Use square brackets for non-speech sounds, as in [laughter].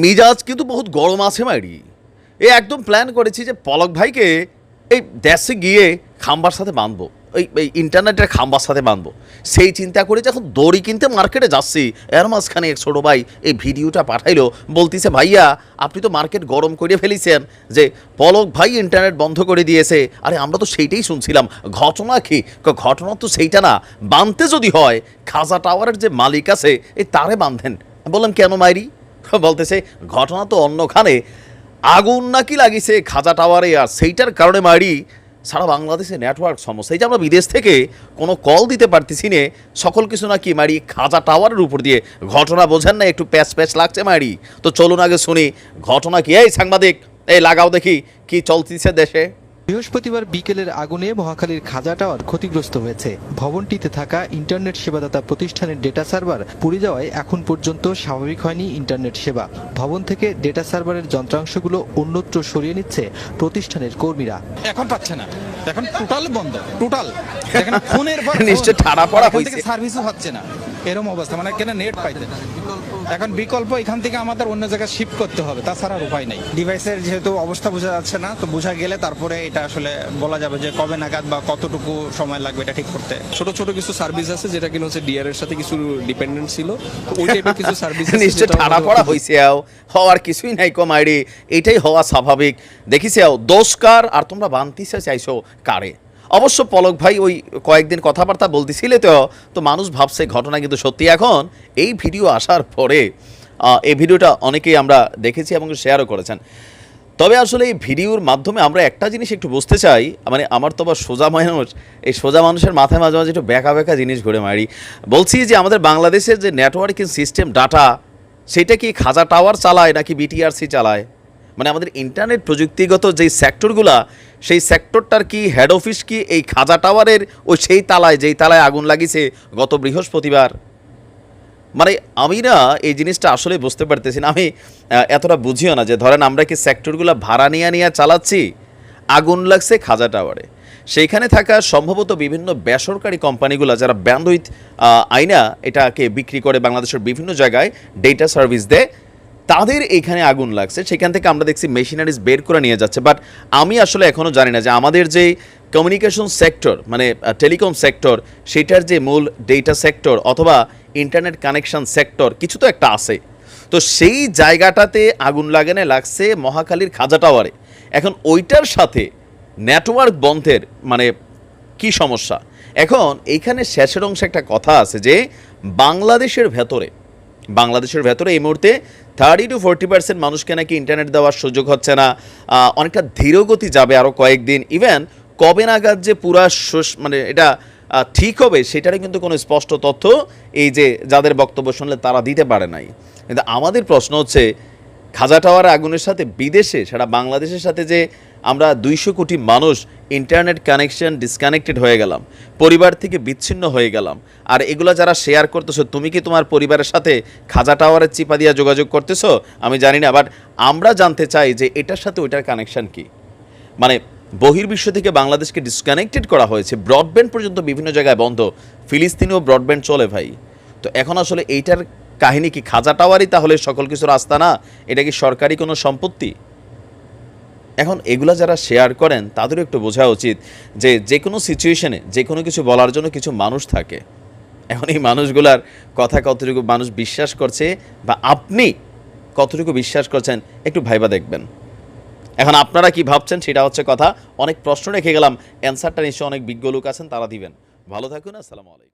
মিজাজ কিন্তু বহুত গরম আছে মাইরি। এ একদম প্ল্যান করেছি যে পলক ভাইকে এই দেশে গিয়ে খাম্বার সাথে বাঁধবো। ওই এই ইন্টারনেটের খাম্বার সাথে বাঁধবো। সেই চিন্তা করে যখন দড়ি কিনতে মার্কেটে যাচ্ছি, এর মাঝখানে এক ছোটো ভাই এই ভিডিওটা পাঠাইলো। বলতিছে, ভাইয়া, আপনি তো মার্কেট গরম করে ফেলিছেন যে পলক ভাই ইন্টারনেট বন্ধ করে দিয়েছে। আরে, আমরা তো সেইটাই শুনছিলাম। ঘটনা কি? ঘটনা তো সেইটা না। বাঁধতে যদি হয়, খাজা টাওয়ারের যে মালিক আছে এই তারে বাঁধেন। বললাম, কেন মাইরি? বলতেছে, ঘটনা তো অন্যখানে। আগুন নাকি লাগিছে খাজা টাওয়ারে, আর সেইটার কারণে মারি সারা বাংলাদেশে নেটওয়ার্ক সমস্যা। এই যে আমরা বিদেশ থেকে কোনো কল দিতে পারতেছি নে, সকল কিছু নাকি মারি খাজা টাওয়ারের উপর দিয়ে। ঘটনা বোঝেন না, একটু প্যাচ প্যাচ লাগছে মারি তো চলুন আগে শুনি, ঘটনা কি? এই সাংবাদিক, এই লাগাও দেখি, কি চলতিছে দেশে? বৃহস্পতিবার বিকেলের আগুনে মহাখালীর খাজা টাওয়ার ক্ষতিগ্রস্ত হয়েছে। ভবনটিতে থাকা ইন্টারনেট সেবাদাতা প্রতিষ্ঠানের ডেটা সার্ভার পুড়ে যাওয়ায় এখন পর্যন্ত স্বাভাবিক হয়নি ইন্টারনেট সেবা। ভবন থেকে ডেটা সার্ভারের যন্ত্রাংশগুলো অন্যত্র সরিয়ে নিচ্ছে প্রতিষ্ঠানের কর্মীরা। এখন পাচ্ছে না। এখন টোটাল বন্ধ। টোটাল ফোনের [laughs] পর নিশ্চয় ঠাড়া পড়া হইছে। সার্ভিসও হচ্ছে না। এরকম অবস্থা মানে কেন নেট পাইতে? এখন বিকল্প এখান থেকে আমাদের অন্য জায়গায় শিফট করতে হবে তাছাড়া উপায় নেই। ডিভাইসের যেহেতু অবস্থা বোঝা যাচ্ছে না তো বোঝা গেলে তারপরে এটা আসলে বলা যাবে যে কবে নাগাদ বা কতটুকু সময় লাগবে এটা ঠিক করতে। ছোট ছোট কিছু সার্ভিস আছে যেটা কিনা হচ্ছে ডিআর এর সাথে কিছু ডিপেন্ডেন্ট ছিল ওই টাইপের কিছু সার্ভিস [laughs] নিশ্চয় ঠাড়া পড়া হয়েছে আও হওয়ার কিছুই নাই কমাইরে এটাই হওয়া স্বাভাবিক। দেখিছে আও দোষকার আর তোমরা বানতিছে চাইছো কারে? অবশ্য পলক ভাই ওই কয়েকদিন কথাবার্তা বলতেছিলে তো তো মানুষ ভাবছে ঘটনা কিন্তু সত্যি। এখন এই ভিডিও আসার পরে এই ভিডিওটা অনেকেই আমরা দেখেছি এবং শেয়ারও করেছেন। তবে আসলে এই ভিডিওর মাধ্যমে আমরা একটা জিনিস একটু বুঝতে চাই মানে আমার তো আবার সোজা মানুষ, এই সোজা মানুষের মাথায় মাঝে মাঝে একটু বেঁকা বেঁকা জিনিস ঘুরে মারি। বলছি যে আমাদের বাংলাদেশের যে নেটওয়ার্কিং সিস্টেম ডাটা সেটা কি খাজা টাওয়ার চালায় নাকি বিটিআরসি চালায়? মানে আমাদের ইন্টারনেট প্রযুক্তিগত যেই সেক্টরগুলা সেই সেক্টরটার কি হেড অফিস কি এই খাজা টাওয়ারের? ওই সেই তালায়, যেই তালায় আগুন লাগিছে গত বৃহস্পতিবার। মানে আমি না এই জিনিসটা আসলে বুঝতে পারতেছি না। আমি এতটা বুঝিও না যে ধরেন আমরা কি সেক্টরগুলো ভাড়া নিয়ে নিয়ে চালাচ্ছি? আগুন লাগছে খাজা টাওয়ারে। সেইখানে থাকা সম্ভবত বিভিন্ন বেসরকারি কোম্পানিগুলো যারা ব্যান্ডউইথ আইনা এটাকে বিক্রি করে বাংলাদেশের বিভিন্ন জায়গায় ডেটা সার্ভিস দেয় তাদের এখানে আগুন লাগছে, সেখান থেকে আমরা দেখছি মেশিনারিজ বের করে নিয়ে যাচ্ছে। বাট আমি আসলে এখনও জানি না যে আমাদের যে কমিউনিকেশন সেক্টর মানে টেলিকম সেক্টর সেটার যে মূল ডেটা সেক্টর অথবা ইন্টারনেট কানেকশন সেক্টর কিছু তো একটা আছে। তো সেই জায়গাটাতে আগুন লাগানে লাগছে মহাকালীর খাজা টাওয়ারে এখন ওইটার সাথে নেটওয়ার্ক বন্ধের মানে কি সমস্যা? এখন এইখানে শেষের অংশে একটা কথা আছে যে বাংলাদেশের ভেতরে বাংলাদেশের ভেতরে এই মুহূর্তে থার্টি টু ফোরটি পার্সেন্ট মানুষকে নাকি ইন্টারনেট দেওয়ার সুযোগ হচ্ছে না। অনেকটা ধীরগতি যাবে আরও কয়েকদিন। ইভেন কবে নাগাদ যে পুরা মানে এটা ঠিক হবে সেটারই কিন্তু কোনো স্পষ্ট তথ্য এই যে যাদের বক্তব্য শুনলে তারা দিতে পারে নাই। কিন্তু আমাদের প্রশ্ন হচ্ছে, খাজা টাওয়ার আগুনের সাথে বিদেশে সেটা বাংলাদেশের সাথে যে আমরা দুইশো কোটি মানুষ ইন্টারনেট কানেকশন ডিসকানেক্টেড হয়ে গেলাম, পরিবার থেকে বিচ্ছিন্ন হয়ে গেলাম। আর এগুলো যারা শেয়ার করতেছো, তুমি কি তোমার পরিবারের সাথে খাজা টাওয়ারের চিপা দিয়ে যোগাযোগ করতেছো? আমি জানি না বাট আমরা জানতে চাই যে এটার সাথে ওইটার কানেকশন কি। মানে বহির্বিশ্ব থেকে বাংলাদেশকে ডিসকানেক্টেড করা হয়েছে ব্রডব্যান্ড পর্যন্ত বিভিন্ন জায়গায় বন্ধ, ফিলিস্তিনেও ব্রডব্যান্ড চলে ভাই। তো এখন আসলে এইটার কাহিনী কি খাজা টাওয়ারই তাহলে সকল কিছুর রাস্তা না এটা কি সরকারি কোনো সম্পত্তি? এখন এগুলা যারা শেয়ার করেন, তাদেরও একটু বোঝা উচিত যে যে কোনো সিচুয়েশনে যে কোনো কিছু বলার জন্য কিছু মানুষ থাকে। এখন এই মানুষগুলার কথা কতটুকু মানুষ বিশ্বাস করছে বা আপনি কতটুকু বিশ্বাস করছেন, একটু ভাইবা দেখবেন। এখন আপনারা কি ভাবছেন, সেটা হচ্ছে কথা। অনেক প্রশ্ন রেখে গেলাম অ্যান্সারটা নিশ্চয়ই অনেক বিজ্ঞ লোক আছেন, তারা দিবেন। ভালো থাকুন, আসসালামু আলাইকুম।